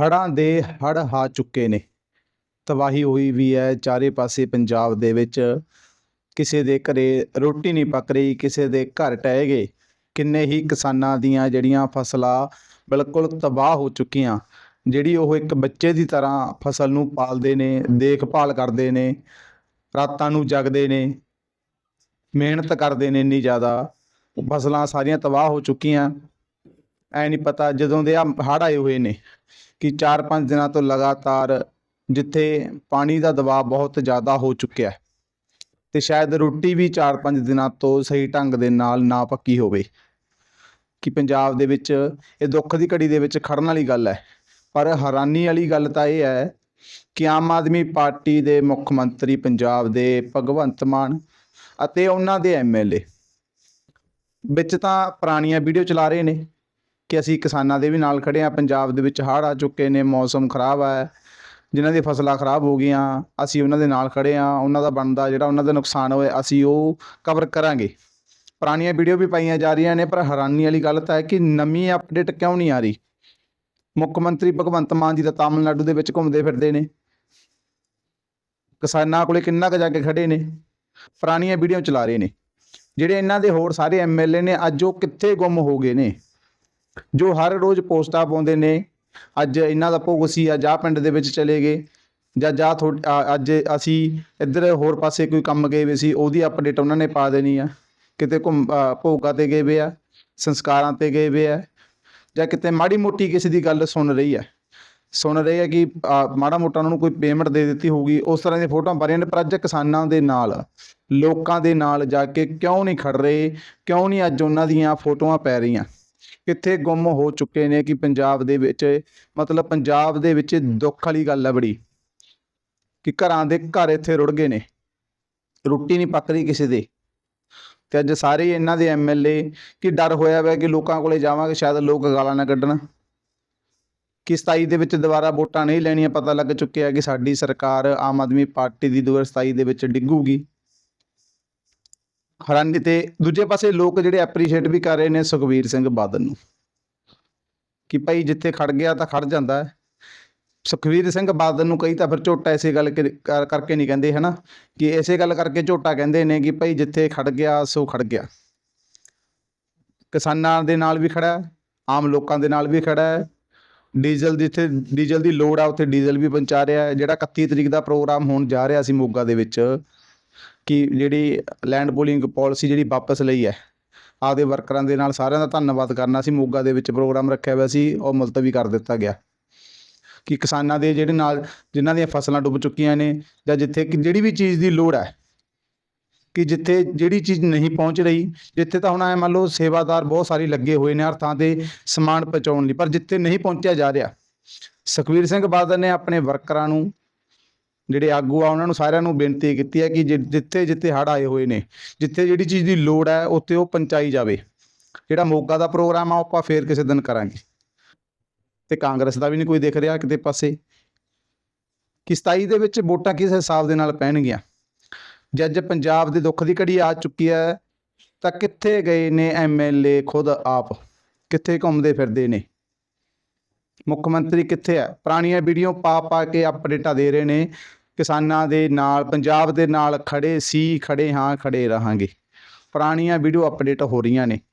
ਹੜ੍ਹਾਂ ਦੇ ਹੜ੍ਹ ਆ ਚੁੱਕੇ ਨੇ। ਤਬਾਹੀ ਹੋਈ ਵੀ ਹੈ। ਚਾਰੇ ਪਾਸੇ ਪੰਜਾਬ ਦੇ ਵਿੱਚ ਕਿਸੇ ਦੇ ਘਰੇ ਰੋਟੀ ਨਹੀਂ ਪੱਕ ਰਹੀ, ਕਿਸੇ ਦੇ ਘਰ ਟਹਿ ਗਏ। ਕਿੰਨੇ ਹੀ ਕਿਸਾਨਾਂ ਦੀਆਂ ਜਿਹੜੀਆਂ ਫਸਲਾਂ ਬਿਲਕੁਲ ਤਬਾਹ ਹੋ ਚੁੱਕੀਆਂ, ਜਿਹੜੀ ਉਹ ਇੱਕ ਬੱਚੇ ਦੀ ਤਰ੍ਹਾਂ ਫਸਲ ਨੂੰ ਪਾਲਦੇ ਨੇ, ਦੇਖਭਾਲ ਕਰਦੇ ਨੇ, ਰਾਤਾਂ ਨੂੰ ਜਗਦੇ ਨੇ, ਮਿਹਨਤ ਕਰਦੇ ਨੇ ਇੰਨੀ ਜ਼ਿਆਦਾ। ਫਸਲਾਂ ਸਾਰੀਆਂ ਤਬਾਹ ਹੋ ਚੁੱਕੀਆਂ। ਐ ਨਹੀਂ ਪਤਾ ਜਦੋਂ ਦੇ ਆ ਹੜ੍ਹ ਆਏ ਹੋਏ ਨੇ ਕਿ 4-5 ਦਿਨਾਂ ਤੋਂ ਲਗਾਤਾਰ ਜਿੱਥੇ ਪਾਣੀ ਦਾ ਦਬਾਅ ਬਹੁਤ ਜ਼ਿਆਦਾ ਹੋ ਚੁੱਕਿਆ ਹੈ, ਤੇ ਸ਼ਾਇਦ ਰੋਟੀ ਵੀ 4-5 ਦਿਨਾਂ ਤੋਂ ਸਹੀ ਢੰਗ ਦੇ ਨਾਲ ਨਾ ਪੱਕੀ ਹੋਵੇ। ਕਿ ਪੰਜਾਬ ਦੇ ਵਿੱਚ ਇਹ ਦੁੱਖ ਦੀ ਘੜੀ ਦੇ ਵਿੱਚ ਖੜਨ ਵਾਲੀ ਗੱਲ ਹੈ, ਪਰ ਹੈਰਾਨੀ ਵਾਲੀ ਗੱਲ ਤਾਂ ਇਹ ਹੈ ਕਿ ਆਮ ਆਦਮੀ ਪਾਰਟੀ ਦੇ ਮੁੱਖ ਮੰਤਰੀ ਪੰਜਾਬ ਦੇ ਭਗਵੰਤ ਮਾਨ ਅਤੇ ਉਹਨਾਂ ਦੇ ਐਮਐਲਏ ਵਿੱਚ ਤਾਂ ਪੁਰਾਣੀਆਂ ਵੀਡੀਓ ਚਲਾ ਰਹੇ ਨੇ ਕਿ ਅਸੀਂ ਕਿਸਾਨਾਂ ਦੇ ਵੀ ਨਾਲ ਖੜੇ ਆ ਪੰਜਾਬ ਦੇ ਵਿੱਚ ਹੜ੍ਹ ਆ ਚੁੱਕੇ ਨੇ, ਮੌਸਮ ਖਰਾਬ ਹੈ ਜਿਨ੍ਹਾਂ ਦੀ ਫਸਲਾਂ ਖਰਾਬ ਹੋ ਗਈਆਂ, ਅਸੀਂ ਉਹਨਾਂ ਦੇ ਨਾਲ ਖੜੇ ਆ ਉਹਨਾਂ ਦਾ ਬਣਦਾ ਜਿਹੜਾ ਉਹਨਾਂ ਦਾ ਨੁਕਸਾਨ ਹੋਇਆ, ਅਸੀਂ ਉਹ ਕਵਰ ਕਰਾਂਗੇ। ਪੁਰਾਣੀਆਂ ਵੀਡੀਓ ਵੀ ਪਾਈਆਂ ਜਾ ਰਹੀਆਂ ਨੇ, ਪਰ ਹੈਰਾਨੀ ਵਾਲੀ ਗੱਲ ਤਾਂ ਹੈ ਕਿ ਨਵੀਂ ਅਪਡੇਟ ਕਿਉਂ ਨਹੀਂ ਆ ਰਹੀ? ਮੁੱਖ ਮੰਤਰੀ ਭਗਵੰਤ ਮਾਨ ਜੀ ਤਾਂ ਤਾਮਿਲਨਾਡੂ ਦੇ ਵਿੱਚ ਘੁੰਮਦੇ ਫਿਰਦੇ ਨੇ। ਕਿਸਾਨਾਂ ਕੋਲੇ ਕਿੰਨਾ ਕੁ ਜਾ ਕੇ ਖੜੇ ਨੇ? ਪੁਰਾਣੀਆਂ ਵੀਡੀਓ ਚਲਾ ਰਹੇ ਨੇ। ਜਿਹੜੇ ਇਹਨਾਂ ਦੇ ਹੋਰ ਸਾਰੇ ਐਮਐਲਏ ਨੇ, ਅੱਜ ਉਹ ਕਿੱਥੇ ਗੁੰਮ ਹੋ ਗਏ ਨੇ? ਜੋ ਹਰ ਰੋਜ਼ ਪੋਸਟਾਂ ਪਾਉਂਦੇ ਨੇ ਅੱਜ ਇਹਨਾਂ ਦਾ ਭੋਗ ਸੀ ਆ ਜਾ ਪਿੰਡ ਦੇ ਵਿੱਚ ਚਲੇ ਗਏ ਜਾਂ ਜਾ ਥੋ- ਅੱਜ ਅਸੀਂ ਇੱਧਰ ਹੋਰ ਪਾਸੇ ਕੋਈ ਕੰਮ ਗਏ ਵੇ ਸੀ ਉਹਦੀ ਅਪਡੇਟ ਉਹਨਾਂ ਨੇ ਪਾ ਦੇਣੀ ਆ ਕਿਤੇ ਘੁੰਮ ਅ, ਭੋਗਾਂ ਤੇ ਗਏ ਵੇ ਆ ਸੰਸਕਾਰਾਂ ਤੇ ਗਏ ਵੇ ਆ ਜਾਂ ਕਿਤੇ ਮਾੜੀ ਮੋਟੀ ਕਿਸੇ ਦੀ ਗੱਲ ਸੁਣ ਰਹੀ ਹੈ ਸੁਣ ਰਹੇ ਆ ਕਿ ਮਾੜਾ ਮੋਟਾ ਉਹਨਾਂ ਨੂੰ ਕੋਈ ਪੇਮੈਂਟ ਦੇ ਦਿੱਤੀ ਹੋਊਗੀ ਉਸ ਤਰ੍ਹਾਂ ਦੀਆਂ ਫੋਟੋਆਂ ਪਾ ਰਹੀਆਂ ਨੇ ਪਰ ਅੱਜ ਕਿਸਾਨਾਂ ਦੇ ਨਾਲ ਲੋਕਾਂ ਦੇ ਨਾਲ ਜਾ ਕੇ ਕਿਉਂ ਨਹੀਂ ਖੜ ਰਹੇ ਕਿਉਂ ਨਹੀਂ ਅੱਜ ਉਹਨਾਂ ਦੀਆਂ ਫੋਟੋਆਂ ਪੈ ਰਹੀਆਂ। ਕਿੱਥੇ ਗੁੰਮ ਹੋ ਚੁੱਕੇ ਨੇ ਕਿ ਪੰਜਾਬ ਦੇ ਵਿੱਚ, ਮਤਲਬ ਪੰਜਾਬ ਦੇ ਵਿੱਚ ਦੁੱਖ ਵਾਲੀ ਗੱਲ ਹੈ ਬੜੀ, ਕਿ ਘਰਾਂ ਦੇ ਘਰ ਇੱਥੇ ਰੁੜ ਗਏ ਨੇ, ਰੋਟੀ ਨਹੀਂ ਪੱਕ ਰਹੀ ਕਿਸੇ ਦੇ। ਤੇ ਅੱਜ ਸਾਰੇ ਇਹਨਾਂ ਦੇ ਐਮਐਲਏ ਕਿ ਡਰ ਹੋਇਆ ਵਾ ਕਿ ਲੋਕਾਂ ਕੋਲੇ ਜਾਵਾਂਗੇ, ਸ਼ਾਇਦ ਲੋਕ ਗਾਲਾਂ ਨਾ ਕੱਢਣ। ਕਿ 27 ਦੇ ਵਿੱਚ ਦੁਬਾਰਾ ਵੋਟਾਂ ਨਹੀਂ ਲੈਣੀਆਂ, ਪਤਾ ਲੱਗ ਚੁੱਕਿਆ ਕਿ ਸਾਡੀ ਸਰਕਾਰ ਆਮ ਆਦਮੀ ਪਾਰਟੀ ਦੀ 2027 ਦੇ ਵਿੱਚ ਡਿੱਗੂਗੀ। ਹੈਰਾਨੀ ਤੇ ਦੂਜੇ ਪਾਸੇ ਲੋਕ ਜਿਹੜੇ ਐਪਰੀਸ਼ੀਏਟ ਵੀ ਕਰ ਰਹੇ ਨੇ ਸੁਖਬੀਰ ਸਿੰਘ ਬਾਦਲ ਨੂੰ। ਕਿ ਭਾਈ ਜਿੱਥੇ ਖੜ ਗਿਆ ਤਾਂ ਖੜ ਜਾਂਦਾ ਹੈ। ਸੁਖਬੀਰ ਸਿੰਘ ਬਾਦਲ ਨੂੰ ਕਈ ਤਾਂ ਫਿਰ ਝੋਟਾ ਇਸੇ ਗੱਲ ਕਰਕੇ ਨਹੀਂ ਕਹਿੰਦੇ, ਹਨਾ? ਕਿ ਇਸੇ ਗੱਲ ਕਰਕੇ ਝੋਟਾ ਕਹਿੰਦੇ ਨੇ ਕਿ ਭਾਈ ਜਿੱਥੇ ਖੜ ਗਿਆ, ਸੋ ਖੜ ਗਿਆ। ਕਿਸਾਨਾਂ ਦੇ ਨਾਲ ਵੀ ਖੜਾ ਹੈ, ਆਮ ਲੋਕਾਂ ਦੇ ਨਾਲ ਵੀ ਖੜਾ ਹੈ। ਡੀਜ਼ਲ ਜਿੱਥੇ ਡੀਜ਼ਲ ਦੀ ਲੋੜ ਆ, ਉੱਥੇ ਡੀਜ਼ਲ ਵੀ ਪਹੁੰਚਾ ਰਿਹਾ ਹੈ। ਜਿਹੜਾ 31 ਤਰੀਕ ਦਾ ਪ੍ਰੋਗਰਾਮ ਹੋਣ ਜਾ ਰਿਹਾ ਸੀ ਮੋਗਾ ਦੇ ਵਿੱਚ ਕਿ ਜਿਹੜੀ ਲੈਂਡ ਪੂਲਿੰਗ ਪਾਲਿਸੀ ਜਿਹੜੀ ਵਾਪਸ ਲਈ ਹੈ, ਆਪਦੇ ਵਰਕਰਾਂ ਦੇ ਨਾਲ ਸਾਰਿਆਂ ਦਾ ਧੰਨਵਾਦ ਕਰਨਾ ਸੀ, ਮੋਗਾ ਦੇ ਵਿੱਚ ਪ੍ਰੋਗਰਾਮ ਰੱਖਿਆ ਹੋਇਆ ਸੀ, ਉਹ ਮੁਲਤਵੀ ਕਰ ਦਿੱਤਾ ਗਿਆ। ਕਿ ਕਿਸਾਨਾਂ ਦੇ ਜਿਹੜੇ ਨਾਲ ਜਿਨ੍ਹਾਂ ਦੀਆਂ ਫਸਲਾਂ ਡੁੱਬ ਚੁੱਕੀਆਂ ਨੇ, ਜਾਂ ਜਿੱਥੇ ਕਿ ਜਿਹੜੀ ਵੀ ਚੀਜ਼ ਦੀ ਲੋੜ ਹੈ, ਕਿ ਜਿੱਥੇ ਜਿਹੜੀ ਚੀਜ਼ ਨਹੀਂ ਪਹੁੰਚ ਰਹੀ, ਜਿੱਥੇ ਤਾਂ ਹੁਣ ਐ ਮੰਨ ਲਓ ਸੇਵਾਦਾਰ ਬਹੁਤ ਸਾਰੇ ਲੱਗੇ ਹੋਏ ਨੇ ਹਰ ਥਾਂ ਤੇ ਸਮਾਨ ਪਹੁੰਚਾਉਣ ਲਈ, ਪਰ ਜਿੱਥੇ ਨਹੀਂ ਪਹੁੰਚਿਆ ਜਾ ਰਿਹਾ, ਸੁਖਵੀਰ ਸਿੰਘ ਬਾਦਲ ਨੇ ਆਪਣੇ ਵਰਕਰਾਂ ਨੂੰ ਜਿਹੜੇ ਆਗੂ ਆ, ਉਹਨਾਂ ਨੂੰ ਸਾਰਿਆਂ ਨੂੰ ਬੇਨਤੀ ਕੀਤੀ ਹੈ ਕਿ ਜਿੱਥੇ ਜਿੱਥੇ ਹੜ੍ਹ ਆਏ ਹੋਏ ਨੇ, ਜਿੱਥੇ ਜਿਹੜੀ ਚੀਜ਼ ਦੀ ਲੋੜ ਹੈ, ਉੱਥੇ ਉਹ ਪਹੁੰਚਾਈ ਜਾਵੇ। ਜਿਹੜਾ ਮੋਗਾ ਦਾ ਪ੍ਰੋਗਰਾਮ ਆ, ਉਹ ਆਪਾਂ ਫੇਰ ਕਿਸੇ ਦਿਨ ਕਰਾਂਗੇ। ਤੇ ਕਾਂਗਰਸ ਦਾ ਵੀ ਨਹੀਂ ਕੋਈ ਦੇਖ ਰਿਹਾ ਕਿਤੇ ਪਾਸੇ। ਕਿ 27 ਦੇ ਵਿੱਚ ਵੋਟਾਂ ਕਿਸ ਹਿਸਾਬ ਦੇ ਨਾਲ ਪੈਣਗੀਆਂ? ਜੱਜ ਪੰਜਾਬ ਦੇ ਦੁੱਖ ਦੀ ਘੜੀ ਆ ਚੁੱਕੀ ਹੈ, ਤਾਂ ਕਿੱਥੇ ਗਏ ਨੇ ਐਮਐਲਏ ਖੁਦ ਆਪ? ਕਿੱਥੇ ਘੁੰਮਦੇ ਫਿਰਦੇ ਨੇ? ਮੁੱਖ ਮੰਤਰੀ ਕਿੱਥੇ ਹੈ? ਪੁਰਾਣੀਆਂ ਵੀਡੀਓ ਪਾ ਪਾ ਕੇ ਅਪਡੇਟਾਂ ਦੇ ਰਹੇ ਨੇ। ਕਿਸਾਨਾਂ ਦੇ ਨਾਲ, ਪੰਜਾਬ ਦੇ ਨਾਲ ਖੜੇ ਸੀ, ਖੜੇ ਹਾਂ, ਖੜੇ ਰਹਾਂਗੇ। ਪੁਰਾਣੀਆਂ ਵੀਡੀਓ ਅਪਡੇਟ ਹੋ ਰਹੀਆਂ ਨੇ।